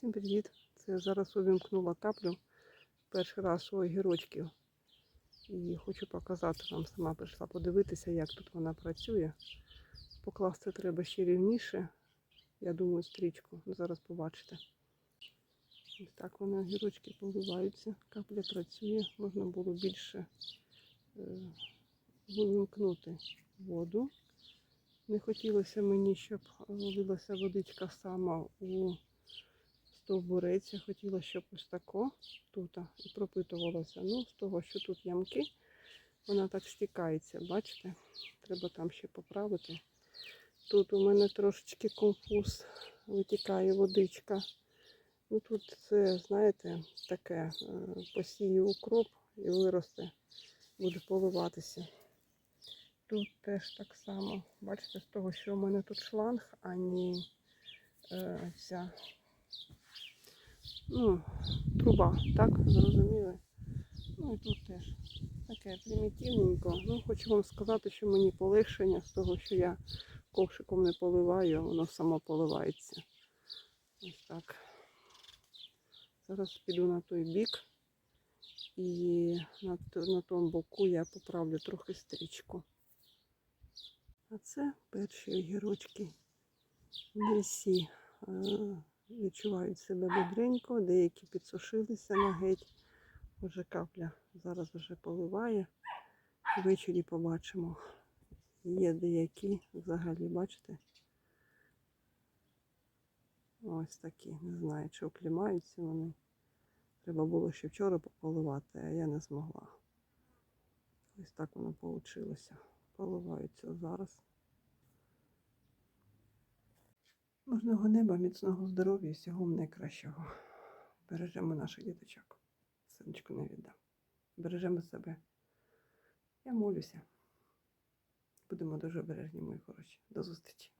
Всім привіт! Це зараз увімкнула каплю перший раз у огірочків. І хочу показати вам, сама прийшла подивитися, як тут вона працює. Покласти треба ще рівніше. Я думаю, стрічку. Зараз побачите. Ось так вони огірочки поливаються. Капля працює, можна було більше е, вимкнути воду. Не хотілося мені, щоб лилася водичка саме у стовбурець. Я хотіла, щоб ось тако тут і пропитувалося. Ну, з того, що тут ямки, вона так стікається, бачите? Треба там ще поправити. Тут у мене трошечки конфуз, витікає водичка. Ну тут це, знаєте, таке е, посію укроп і виросте, буде поливатися. Тут теж так само. Бачите, з того, що у мене тут шланг, а не е, ця ну, труба, так, зрозуміли? Ну і тут теж таке примітивненько. Ну, хочу вам сказати, що мені полегшення з того, що я ковшиком не поливаю, воно само поливається. Ось так. Зараз піду на той бік і на, на тому боку я поправлю трохи стрічку. А це перші огірочки. Е, відчувають себе добренько, деякі підсушилися на геть. Вже капля зараз вже поливає. Ввечері побачимо. Є деякі взагалі, бачите? Ось такі. Не знаю, чи оклімаються вони. Треба було ще вчора пополивати, а я не змогла. Ось так воно вийшло. Поливаються зараз. Мирного неба, міцного здоров'я всього найкращого. Бережемо наших діточок. Синочку не віддам. Бережемо себе. Я молюся. Будемо дуже обережні, мої хороші. До зустрічі.